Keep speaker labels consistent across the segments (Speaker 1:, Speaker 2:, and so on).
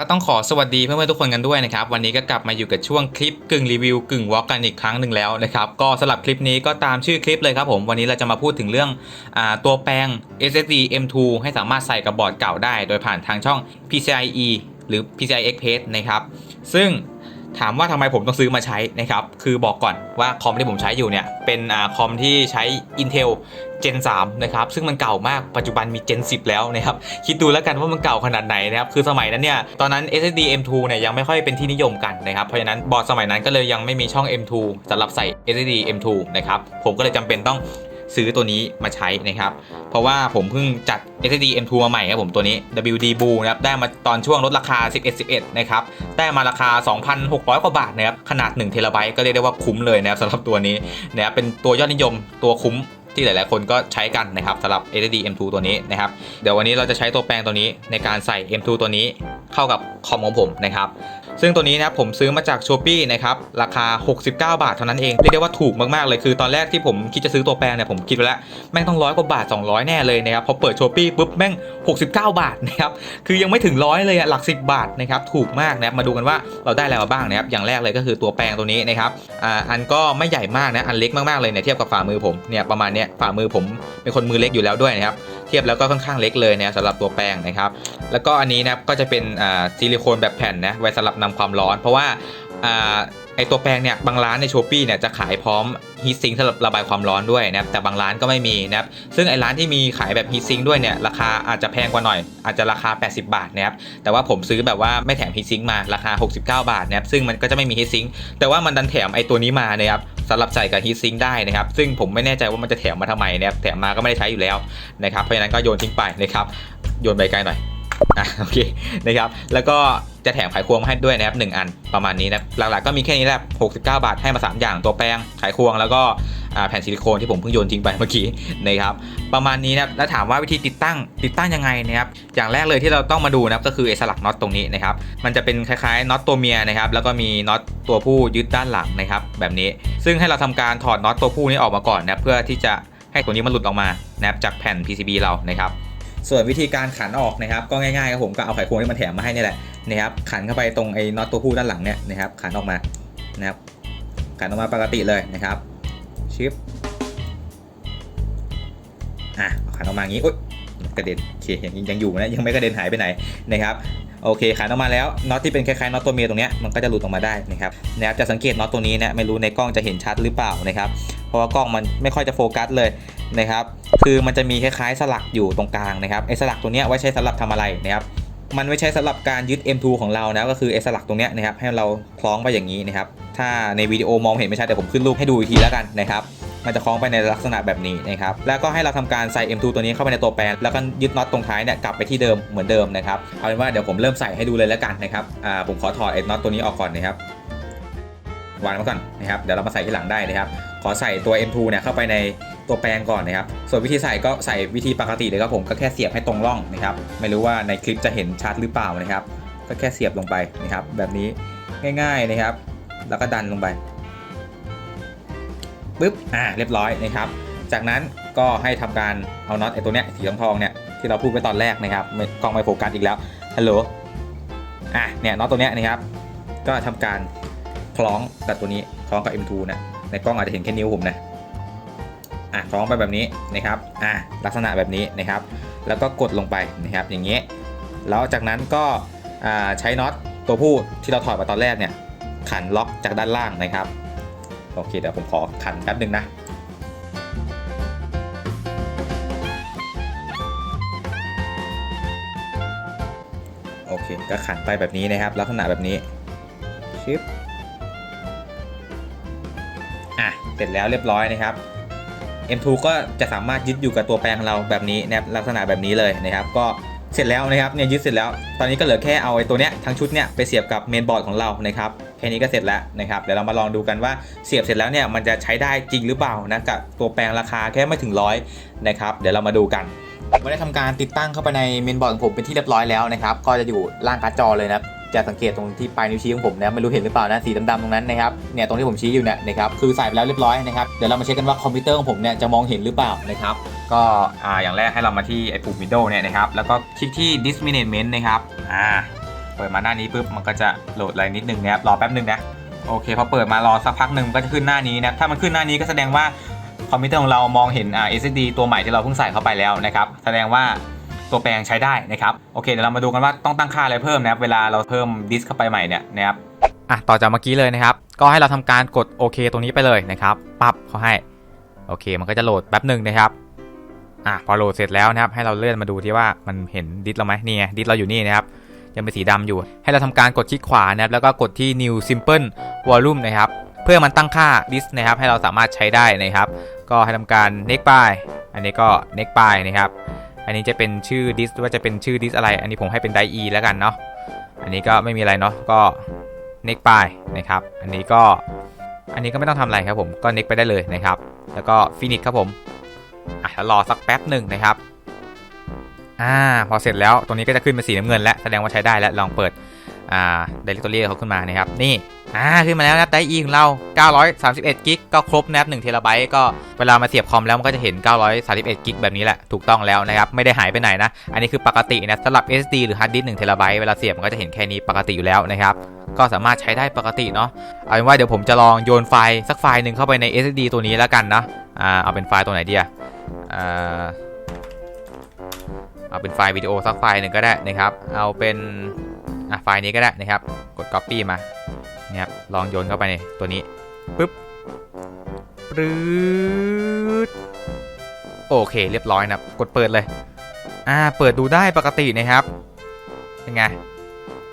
Speaker 1: ก็ต้องขอสวัสดีเพื่อนๆทุกคนกันด้วยนะครับ วันนี้ก็กลับมาอยู่กับช่วงคลิปกึ่งรีวิวกึ่งวอล์กกันอีกครั้งหนึ่งแล้วนะครับ ก็สำหรับคลิปนี้ก็ตามชื่อคลิปเลยครับผม วันนี้เราจะมาพูดถึงเรื่องอตัวแปลง SSD M2 ให้สามารถใส่กับบอร์ดเก่าได้ โดยผ่านทางช่อง PCIe หรือ PCI Express นะครับ ซึ่ง ถามว่าทำไมผมต้องซื้อมาใช้นะครับ คือบอกก่อนว่าคอมที่ผมใช้อยู่เนี่ย เป็นอาคอมที่ใช้ Intel Gen 3นะครับ ซึ่งมันเก่ามาก ปัจจุบันมี Gen 10 แล้วนะครับ คิดดูแล้วกันว่ามันเก่าขนาดไหนนะครับ คือสมัยนั้นเนี่ย ตอนนั้น SSD M2 เนี่ยยังไม่ค่อยเป็นที่นิยมกันนะครับ เพราะฉะนั้นบอร์ดสมัยนั้นก็เลยยังไม่มีช่อง M2 สำหรับใส่ SSD M2 นะครับ ผมก็เลยจำเป็นต้อง ซื้อตัวนี้มาใช้นะครับ เพราะว่าผมเพิ่งจัด SSD M2 มาใหม่ครับผมตัวนี้ WD Blue นะครับ ได้มาตอนช่วงลดราคา 11 11 นะครับ ได้มาราคา 2,600 กว่าบาทนะครับ ขนาด1เทราไบต์ก็เรียกได้ว่าคุ้มเลยนะครับสำหรับตัวนี้นะครับเป็นตัวยอดนิยมตัวคุ้มที่หลาย ๆ คนก็ใช้กันนะครับสำหรับ SSD M2 ตัวนี้นะครับ เดี๋ยววันนี้เราจะใช้ตัวแปลงตัวนี้ในการใส่ M2 ตัวนี้ เข้ากับคอมของผมนะครับ ซึ่งตัวนี้นะครับผมซื้อมาจาก s h อ p e e นะครับราคา 69 บาทเท่านั้นเอง เรียกได้ว่าถูกมาก ๆ เลยคือตอนแรกที่ผมคิดจะซื้อตัวแปลงเนี่ยผมคิดไว้แล้ว แม่งต้องร้อยกว่าบาท 200 แน่เลยนะครับพอเปิด s h อ p e e ปุ๊บแม่ง 69 บาทนะครับคือยังไม่ถึงร้อยเลยอะหลัก 10 บาทนะครับถูกมากนะครับมาดูกันว่าเราได้อะไรมาบ้างนะครับอย่างแรกเลยก็คือตัวแปลงตัวนี้นะครับอ่าอันก็ไม่ใหญ่มากนะอันเล็กมากๆเลยเนี่ยเทียบกับฝ่ามือผมเนี่ยประมาณเนี้ยฝ่ามือผมเป็นคนมือเล็กอยู่แล้วด้วยนะครับ เทียบแล้วก็ค่อนข้างเล็กเลยนะสำหรับตัวแป้งนะครับ แล้วก็อันนี้นะก็จะเป็นซิลิโคนแบบแผ่นนะไว้สำหรับนำความร้อน เพราะว่า ไอตัวแปรงเนี่ยบางร้านในช้อปปีเนี่ยจะขายพร้อมฮีทซิงสำหรับระบายความร้อนด้วยนะครับแต่บางร้านก็ไม่มีนะครับซึ่งไอร้านที่มีขายแบบฮีทซิงด้วยเนี่ยราคาอาจจะแพงกว่าหน่อย อาจจะราคา 80 บาทนะครับแต่ว่าผมซื้อแบบว่าไม่แถมฮีทซิงมาราคา 69 บาทนะครับซึ่งมันก็จะไม่มีฮีทซิงแต่ว่ามันดันแถมไอตัวนี้มานะครับสำหรับใส่กับฮีทซิงได้นะครับซึ่งผมไม่แน่ใจว่ามันจะแถมมาทำไมนะครับแถมมาก็ไม่ได้ใช้อยู่แล้วนะครับเพราะฉะนั้นก็โยนทิ้งไปนะครับโยนไปไกลหน่อยอะโอเคนะครับแล้วก็ จะแถมไขควงมาให้ด้วยนะครับหนึ่งอันประมาณนี้นะหลักๆก็มีแค่นี้แหละ69 บาทให้มา 3 อย่างตัวแป้งไขควงแล้วก็แผ่นซิลิโคนที่ผมเพิ่งโยนทิ้งไปเมื่อกี้นะครับประมาณนี้นะแล้วถามว่าวิธีติดตั้งติดตั้งยังไงนะครับอย่างแรกเลยที่เราต้องมาดูนะครับก็คือไอ้สลักน็อตตรงนี้นะครับมันจะเป็นคล้ายๆน็อตตัวเมียนะครับแล้วก็มีน็อตตัวผู้ยึดด้านหลังนะครับแบบนี้ ซึ่งให้เราทำการถอดน็อตตัวผู้นี้ออกมาก่อนนะเพื่อที่จะให้ตัวนี้มันหลุดออกมานะครับจากแผ่น PCB เรานะครับ ส่วนวิธีการขันออกนะครับ ก็ง่ายๆครับผมก็เอาไขควงที่มันแถมมาให้นี่แหละนะครับขันเข้าไปตรงไอ้น็อตตัวผู้ด้านหลังเนี่ยนะครับขันออกมานะครับขันออกมาปกติเลยนะครับชิปอะขันออกมาอย่างนี้อุ๊ยกระเด็นโอเคยังยังอยู่นะยังไม่กระเด็นหายไปไหนนะครับโอเคขันออกมาแล้วน็อตที่เป็นคล้ายๆน็อตตัวเมียตรงเนี้ยมันก็จะหลุดออกมาได้นะครับนะครับจะสังเกตน็อตตัวนี้นะไม่รู้ในกล้องจะเห็นชัดหรือเปล่านะครับ เพราะว่ากล้องมันไม่ค่อยจะโฟกัสเลยนะครับ คือมันจะมีคล้ายๆสลักอยู่ตรงกลางนะครับไอ้สลักตัวเนี้ยไว้ใช้สำหรับทำอะไรนะครับมันไว้ใช้สำหรับการยึด M2 ของเรานะก็คือไอ้สลักตรงเนี้ยนะครับให้เราคล้องไปอย่างนี้นะครับถ้าในวิดีโอมองเห็นไม่ชัดเดี๋ยวผมขึ้นรูปให้ดูอีกทีแล้วกันนะครับมันจะคล้องไปในลักษณะแบบนี้นะครับ แล้วก็ให้เราทำการใส่ M2 ตัวนี้เข้าไปในตัวแปรแล้วก็ยึดน็อตตรงท้ายเนี่ยกลับไปที่เดิมเหมือนเดิมนะครับ เอาเป็นว่าเดี๋ยวผมเริ่มใส่ให้ดูเลยแล้วกันนะครับ อ่า ผมขอถอดไอ้น็อตตัวนี้ออกก่อนนะครับ วางไว้ก่อนนะครับ เดี๋ยวเรามาใส่ที่หลังได้นะครับ ขอใส่ตัว M2 เนี่ยเข้าไปใน ตัวแปรงก่อนนะครับ ส่วนวิธีใส่ก็ใส่วิธีปกติเลยครับผมก็แค่เสียบให้ตรงร่องนะครับ ไม่รู้ว่าในคลิปจะเห็นชัดหรือเปล่านะครับ ก็แค่เสียบลงไปนะครับ แบบนี้ง่าย ๆนะครับ แล้วก็ดันลงไปปึ๊บอ่าเรียบร้อยนะครับ จากนั้นก็ให้ทำการเอาน็อตไอ้ตัวเนี้ยสีทองทองเนี่ยที่เราพูดไปตอนแรกนะครับกล้องไม่โฟกัสอีกแล้วฮัลโหลอะเนี่ยน็อตตัวเนี้ยนะครับ ก็ทำการคล้องกับตัวนี้คล้องกับ M2 นะในกล้องอาจจะเห็นแค่นิ้วผมนะ อะคล้องไปแบบนี้นะครับอะลักษณะแบบนี้นะครับ แล้วก็กดลงไปนะครับอย่างเงี้ยแล้วจากนั้นก็อ่าใช้น็อตตัวผู้ที่เราถอดมาตอนแรกเนี่ยขันล็อกจากด้านล่างนะครับโอเคเดี๋ยวผมขอขันแป๊บหนึงนะโอเคก็ขันไปแบบนี้นะครับ ลักษณะแบบนี้ชิปอะเสร็จแล้วเรียบร้อยนะครับ M2 ก็จะสามารถยึดอยู่กับตัวแปลงเราแบบนี้นะครับลักษณะแบบนี้เลยนะครับก็เสร็จแล้วนะครับเนี่ยยึดเสร็จแล้ว ตอนนี้ก็เหลือแค่เอาไอ้ตัวเนี้ยทั้งชุดเนี่ยไปเสียบกับเมนบอร์ดของเรานะครับแค่นี้ก็เสร็จแล้วนะครับเดี๋ยวเรามาลองดูกันว่าเสียบเสร็จแล้วเนี่ยมันจะใช้ได้จริงหรือเปล่านะกับตัวแปลงราคาแค่ไม่ถึงร้อยนะครับเดี๋ยวเรามาดูกันผมได้ทำการติดตั้งเข้าไปในเมนบอร์ดของผมเป็นที่เรียบร้อยแล้วนะครับก็จะอยู่ล่างการ์ดจอเลยนะครับ จะสังเกตตรงที่ปลายนิ้วชี้ของผมนะไม่รู้เห็นหรือเปล่านะสีดำๆตรงนั้นนะครับเนี่ยตรงที่ผมชี้อยู่เนี่ยนะครับคือใส่ไปแล้วเรียบร้อยนะครับเดี๋ยวเรามาเช็คกันว่าคอมพิวเตอร์ของผมเนี่ยจะมองเห็นหรือเปล่านะครับก็อ่าอย่างแรกให้เรามาที่ไอ้ปุ่ม Windows เนี่ยนะครับแล้วก็คลิกที่ Displacement นะครับอ่าเปิดมาหน้านี้ปุ๊บมันก็จะโหลดอะไรนิดนึงนะครับรอแป๊บนึงนะโอเคพอเปิดมารอสักพักหนึ่งมันก็จะขึ้นหน้านี้นะถ้ามันขึ้นหน้านี้ก็แสดงว่าคอมพิวเตอร์ของเรามองเห็นอ่า SSD ตัวใหม่ที่เราเพิ่งใส่เข้าไปแล้วนะครับ แสดงว่า ตัวแปลงใช้ได้นะครับโอเคเดี๋ยวเรามาดูกันว่าต้องตั้งค่าอะไรเพิ่มนะครับเวลาเราเพิ่มดิสเข้าไปใหม่เนี่ยนะครับอะต่อจากเมื่อกี้เลยนะครับ ก็ให้เราทำการกดโอเคตรงนี้ไปเลยนะครับปั๊บเขาให้โอเค มันก็จะโหลดแป๊บหนึ่งนะครับอะพอโหลดเสร็จแล้วนะครับ ให้เราเลื่อนมาดูที่ว่ามันเห็นดิสเราไหมนี่ไงดิสเราอยู่นี่นะครับยังเป็นสีดำอยู่ ให้เราทำการกดคลิกขวานะครับแล้วก็กดที่ new simple volume นะครับเพื่อมันตั้งค่าดิสนะครับ ให้เราสามารถใช้ได้นะครับ ก็ให้ทำการ next by อันนี้ก็ next by นะครับ อันนี้จะเป็นชื่อดิสว่าจะเป็นชื่อดิสอะไร อันนี้ผมให้เป็นไดอีแล้วกันเนาะ อันนี้ก็ไม่มีอะไรเนาะ ก็เน็กไปนะครับ อันนี้ก็ อันนี้ก็ไม่ต้องทำอะไรครับผม ก็เน็กไปได้เลยนะครับ แล้วก็ฟินิชครับผม อะรอสักแป๊บหนึ่งนะครับ อ่า พอเสร็จแล้ว ตรงนี้ก็จะขึ้นเป็นสีน้ำเงินแล้ว แสดงว่าใช้ได้แล้ว ลองเปิด อ่า directory เขาขึ้นมานะครับ นี่ อ่า ขึ้นมาแล้วนะไดอีของเรา 931กิกก็ครบนะครับ1เทราไบต์ก็เวลามาเสียบคอมแล้วมันก็จะเห็น 931กิกแบบนี้แหละ ถูกต้องแล้วนะครับ ไม่ได้หายไปไหนนะ อันนี้คือปกตินะสำหรับ SD หรือ hard disk 1เทราไบต์เวลาเสียบมันก็จะเห็นแค่นี้ปกติอยู่แล้วนะครับก็สามารถใช้ได้ปกติเนาะ เอาเป็นว่าเดี๋ยวผมจะลองโยนไฟล์สักไฟล์หนึ่งเข้าไปใน SSD ตัวนี้แล้วกันนะ อ่า เอาเป็นไฟล์ตัวไหนดีอะเอ่อเอาเป็นไฟล์วิดีโอสักไฟล์หนึ่งก็ได้นะครับ เอาเป็น อะไฟล์นี้ก็ได้นะครับ กด Copy มานี่ยครับลองโยนเข้าไปในตัวนี้ปึ๊บปรื๊ดโอเคเรียบร้อยนะกดเปิดเลย อ่าเปิดดูได้ปกตินะครับเป็นไง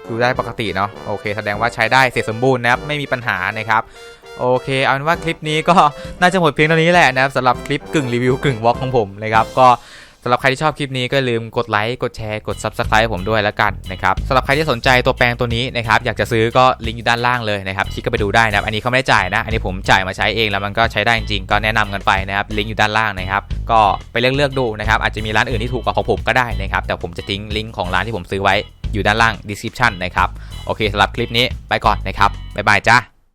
Speaker 1: ดูได้ปกติเนาะโอเค แสดงว่าใช้ได้เสร็จสมบูรณ์นะครับไม่มีปัญหานะครับโอเคเอาเป็นว่าคลิปนี้ก็น่าจะหมดเพียงเท่านี้แหละนะครับสำหรับคลิปกึ่งรีวิวกึ่งวอล์กของผมนะครับก็ สำหรับใครที่ชอบคลิปนี้ก็ลืมกดไลค์กดแชร์กด Subscribe ผมด้วยแล้วกันนะครับสำหรับใครที่สนใจตัวแปลงตัวนี้นะครับอยากจะซื้อก็ลิงก์อยู่ด้านล่างเลยนะครับคลิกก็ไปดูได้นะครับอันนี้เขาไม่ได้จ่ายนะ อันนี้ผมจ่ายมาใช้เองแล้วมันก็ใช้ได้จริงๆก็แนะนำกันไปนะครับลิงก์อยู่ด้านล่างนะครับก็ไปเลือกเลือกดูนะครับอาจจะมีร้านอื่นที่ถูกกว่าของผมก็ได้นะครับแต่ผมจะทิ้งลิงก์ของร้านที่ผมซื้อไว้อยู่ด้านล่าง description นะครับโอเคสำหรับคลิปนี้ไปก่อนนะครับบ๊ายบายจ้า